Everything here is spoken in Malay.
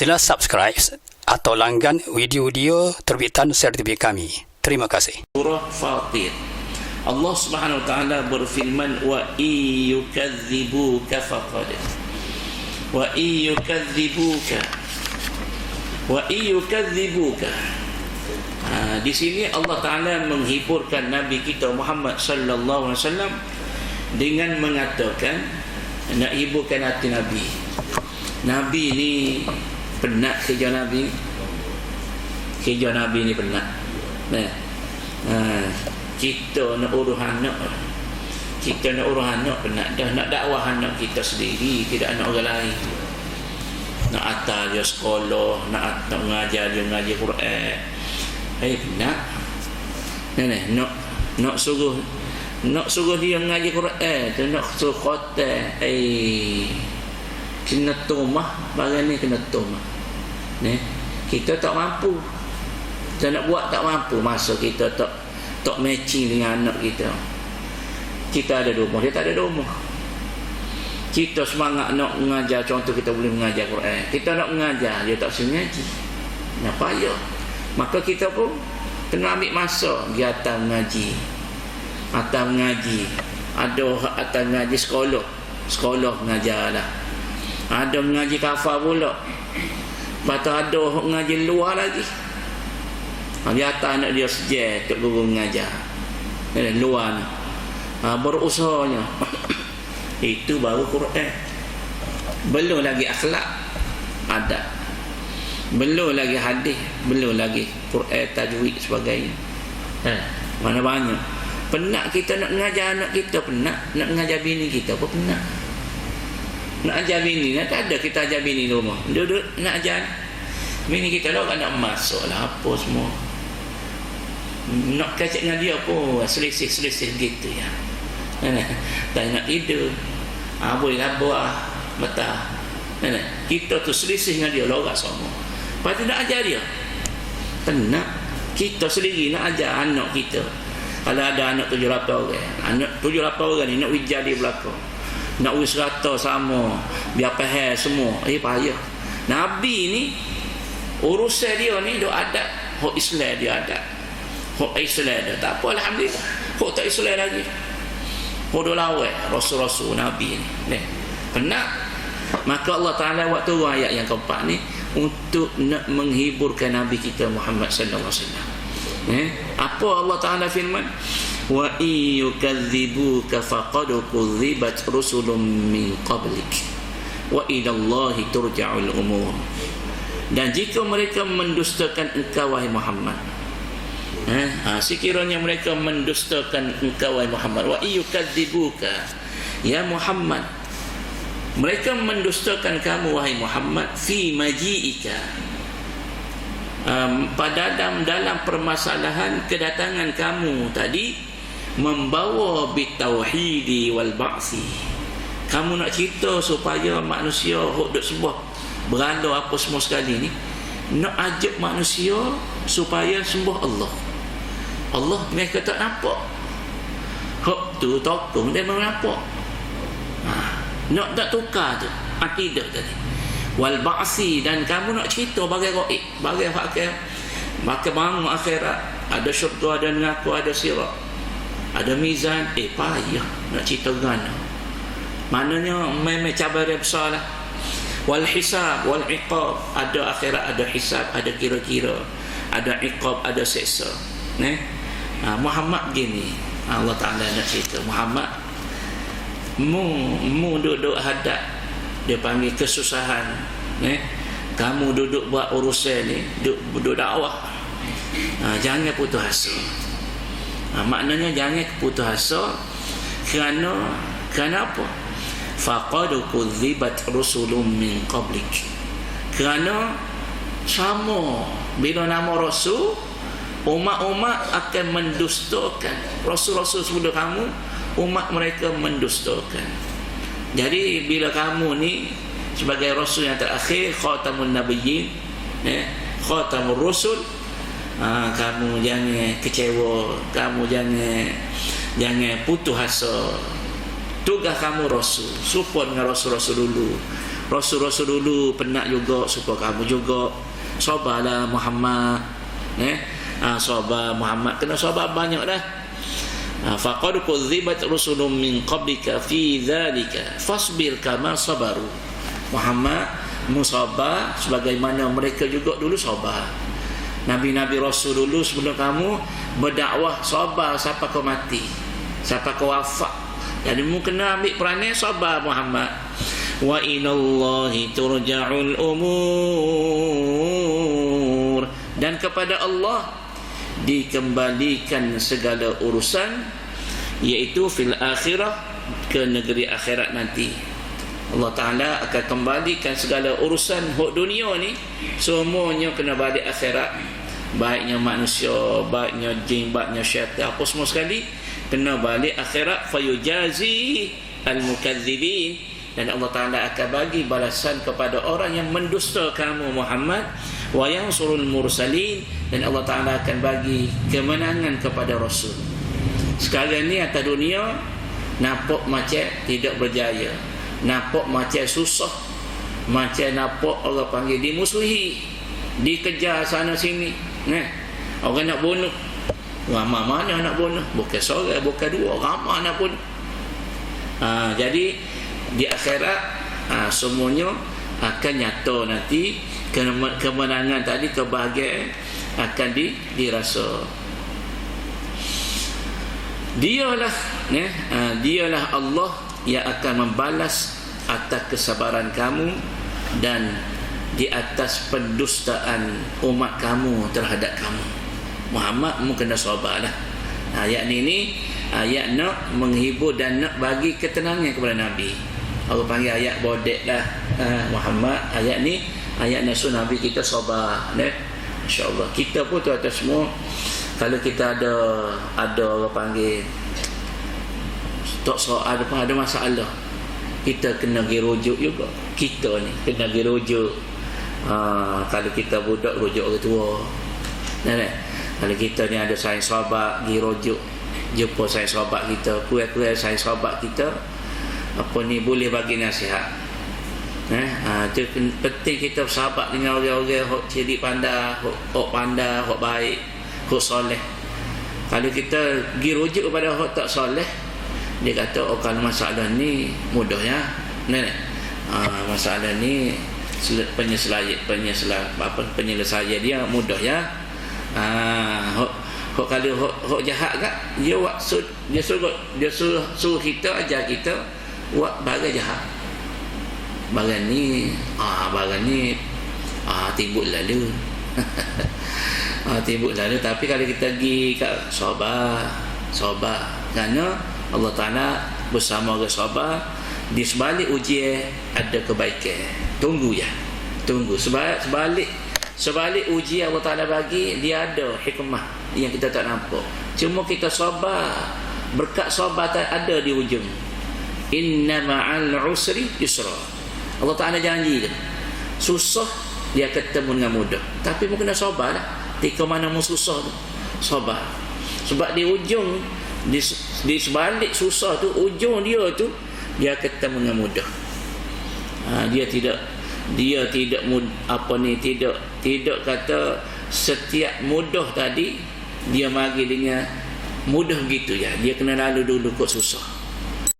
Sila subscribe atau langgan video-video terbitan sertifikat kami. Terima kasih. Surah Fatir. Allah Subhanahu wa taala berfirman wa iyukadzibuka faqad wa iyukadzibuka wa iyukadzibuka ha, di sini Allah taala menghiburkan nabi kita Muhammad sallallahu alaihi wasallam dengan mengatakan nak hiburkan hati nabi nabi ni penat kerja nabi. Kerja nabi ni penat. Nah ha, kita nak urus anak. Kita nak urus anak penat. Dah nak dakwah anak kita sendiri tidak nak orang lain. Nak atas dia sekolah nak atas mengajar dia mengajar Quran. Eh penat. Ni ni nak nak suruh nak suruh dia mengajar Quran tu nak suruh kota eh kena tomah barang ni kena tomah. Ni kita tak mampu. Kita nak buat tak mampu masa kita tak tak matching dengan anak kita. Kita ada rumah dia tak ada rumah kita semangat nak mengajar contoh kita boleh mengajar Quran. Kita nak mengajar dia tak sini mengaji. Nak payah. Maka kita pun kena ambil masa. Di atas mengaji. Atas mengaji. Ada atas mengaji sekolah. Sekolah mengajar lah ada mengaji kafar pula. Lepas ada mengaji luar lagi. Di atas anak dia sejak Tok Guru mengajar. Dan luar ni. Ha, Berusahanya. Itu baru Quran. Belum lagi akhlak. Ada Belum lagi hadis. Belum lagi Quran tajwid sebagainya. Ha, Mana banyak. Penat kita nak mengajar anak kita Penat. Nak mengajar bini kita pun penat Nak ajar bini Tak ada kita ajar bini di rumah. Duduk nak ajar. Bini kita lah nak masuk lah Apa semua. Nak kacak dengan dia pun selisih-selisih gitu ya. Tak nak tidur. Ha, boleh lah buah mata kita tu selisih dengan dia lorak semua. Lepas tu nak ajar dia. Tenang. Kita sendiri nak ajar anak kita. Kalau ada anak tujuh lapan orang anak tujuh lapan orang ni nak ujar di belakang nak wis rata sama biar pahal semua. Eh payah Nabi ni urusan dia ni dia ada hak Islam dia ada Hak Islam dah tak apa Alhamdulillah. Hak tak Islam lagi. Hak dah lawai Rasul-Rasul Nabi ni. Ni Penat Maka Allah Ta'ala waktu ayat yang keempat ni Untuk nak menghiburkan Nabi kita Muhammad Sallallahu Alaihi Wasallam. Eh? Apa Allah Ta'ala firman Wa iyukadzibuka faqad kudzibat rusulun min qablik Wa ilallahi turja'ul umur Dan jika mereka mendustakan engkau wahai Muhammad Eh? Ha, sekiranya mereka mendustakan engkau wahai Muhammad wa iyukadzibuka ya Muhammad mereka mendustakan kamu wahai Muhammad fi majiika um, pada dalam dalam permasalahan kedatangan kamu tadi membawa bitauhidi wal ba'si. Kamu nak cerita supaya manusia hidup sebuah beranda apa semua sekali ni nak ajak manusia supaya sembah Allah. Allah mereka tak nampak. Hak tu tokong dia memang nampak. Ha. Nak tak tukar tu Akidah tadi. Wal ba'si dan kamu nak cerita bagai ro'ik Bagai fakir Maka bangun akhirat Ada syurga, ada ngaku, ada sirat Ada mizan Eh payah nak cerita gana Maknanya memang cabar yang besar lah Wal hisab, wal iqab. Ada akhirat, ada hisab, ada kira-kira. Ada iqab, ada seksa. Nih ha, Muhammad gini. Ha, Allah Ta'ala nak cerita. Muhammad mu mu duduk hadap. Dia panggil kesusahan. Eh? kamu duduk buat urusan ni duduk, duduk dakwah. Ha, jangan putus asa ha, maknanya jangan putus asa kerana kerana apa? Faqad kudzibat rusulun min qablik. Kerana sama bila nama rasul umat-umat akan mendustakan. Rasul-rasul sebelum kamu umat mereka mendustakan. Jadi bila kamu ni sebagai rasul yang terakhir khatamun nabiyyin ya khatamur rusul ha, kamu jangan kecewa. Kamu jangan jangan putus asa. Tugas kamu rasul. Support dengan rasul-rasul dulu. Rasul-rasul dulu pernah juga supaya kamu juga. Sabarlah Muhammad. Eh? Ha, sabar Muhammad kena sabar banyak dah. Ha, faqad kudzibat rusulun min qablika fi dhalika fasbir kama sabaru. Muhammad musabar sebagaimana mereka juga dulu sabar Nabi-Nabi Rasul dulu sebelum kamu berdakwah sabar sampai kau mati sampai kau wafat. Jadi mu kena ambil peranan sabar Muhammad. Wa inallahi turja'ul umur. Dan kepada Allah dikembalikan segala urusan iaitu fil akhirah ke negeri akhirat nanti Allah Ta'ala akan kembalikan segala urusan hak dunia ni semuanya kena balik akhirat. Baiknya manusia baiknya jin baiknya syaitan apa semua sekali kena balik akhirat. Fayujazi al-mukadzibin. Dan Allah Ta'ala akan bagi balasan kepada orang yang mendusta kamu Muhammad. Wa yansurul mursalin. Dan Allah Ta'ala akan bagi kemenangan kepada Rasul. Sekarang ni atas dunia nampak macam tidak berjaya nampak macam susah. Macam nampak orang panggil dimusuhi. Dikejar sana sini. Nah orang nak bunuh. Ramai mana nak bunuh? Bukan seorang bukan dua. Ramai nak bunuh. Ha, jadi di akhirat ha, semuanya akan nyata nanti kemenangan tadi kebahagiaan akan di, dirasa. Dialah ya, dialah Allah yang akan membalas atas kesabaran kamu dan di atas pendustaan umat kamu terhadap kamu. Muhammad mu kena sabarlah. Ayat ni ni ayat nak menghibur dan nak bagi ketenangan kepada Nabi. Allah panggil ayat bodek lah. Ha, Muhammad ayat ni ayat nasu Nabi kita sabar ne? InsyaAllah. Kita pun tu atas semua kalau kita ada ada orang panggil tak soal ada ada masalah. Kita kena pergi rujuk juga. Kita ni kena pergi rujuk. Ha, kalau kita budak rujuk orang tua. Nah, nah. kalau kita ni ada sayang sahabat pergi rujuk. Jumpa sayang sahabat kita kuih-kuih sayang sahabat kita apa ni boleh bagi nasihat. Eh ha, penting kita bersahabat dengan orang-orang yang jadi pandai hok pandai hok baik hok soleh. Kalau kita pergi rujuk kepada hok tak soleh dia kata oh kalau masalah ni mudah ya. Nenek ha, masalah ni penyesuaian penyesuaian apa penyelesaian dia mudah ya. Ha, hok, hok kalau hok, hok jahat kan dia buat dia suruh dia suruh, suruh kita ajar kita buat bagai jahat. Bagai ni ah bagai ni ah timbul lalu. Ah timbul lalu. Tapi kalau kita pergi kat sabar sabar kerana Allah Ta'ala bersama orang sabar di sebalik ujian ada kebaikan. Tunggu ya. Tunggu. Sebalik sebalik sebalik ujian Allah Ta'ala bagi dia ada hikmah yang kita tak nampak. Cuma kita sabar berkat sabar ada di ujung inna ma'al usri yusra. Allah Ta'ala janji kan susah dia ketemu dengan mudah. Tapi mungkin dah sabar lah. Tika mana mu susah tu? Sabar sebab di ujung di, di sebalik susah tu ujung dia tu dia ketemu dengan mudah ha, dia tidak dia tidak mud, apa ni tidak tidak kata setiap mudah tadi dia mari dengan mudah gitu ya. Dia kena lalu dulu kok susah